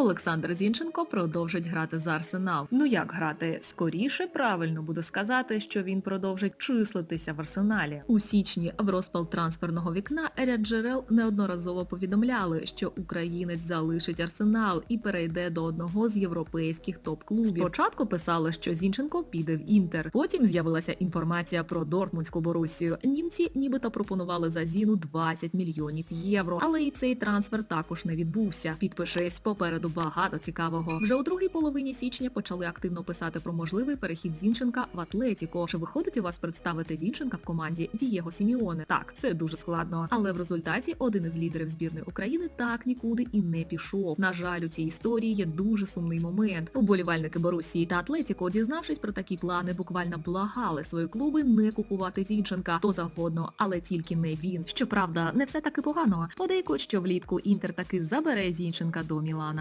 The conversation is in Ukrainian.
Олександр Зінченко продовжить грати за Арсенал. Ну як грати? Скоріше правильно буде сказати, що він продовжить числитися в Арсеналі. У січні в розпал трансферного вікна ряд джерел неодноразово повідомляли, що українець залишить Арсенал і перейде до одного з європейських топ-клубів. Спочатку писали, що Зінченко піде в Інтер. Потім з'явилася інформація про Дортмундську Борусію. Німці нібито пропонували за Зіну 20 мільйонів євро. Але і цей трансфер також не відбувся. Підпишись, попереду багато цікавого. Вже у другій половині січня почали активно писати про можливий перехід Зінченка в Атлетіко. Чи виходить у вас представити Зінченка в команді Дієго Сіміоне? Так, це дуже складно. Але в результаті один із лідерів збірної України так нікуди і не пішов. На жаль, у цій історії є дуже сумний момент. Уболівальники Борусії та Атлетіко, дізнавшись про такі плани, буквально благали свої клуби не купувати Зінченка то завгодно, але тільки не він. Щоправда, не все таки погано. Подейкують, що влітку Інтер таки забере Зінченка до Мілана.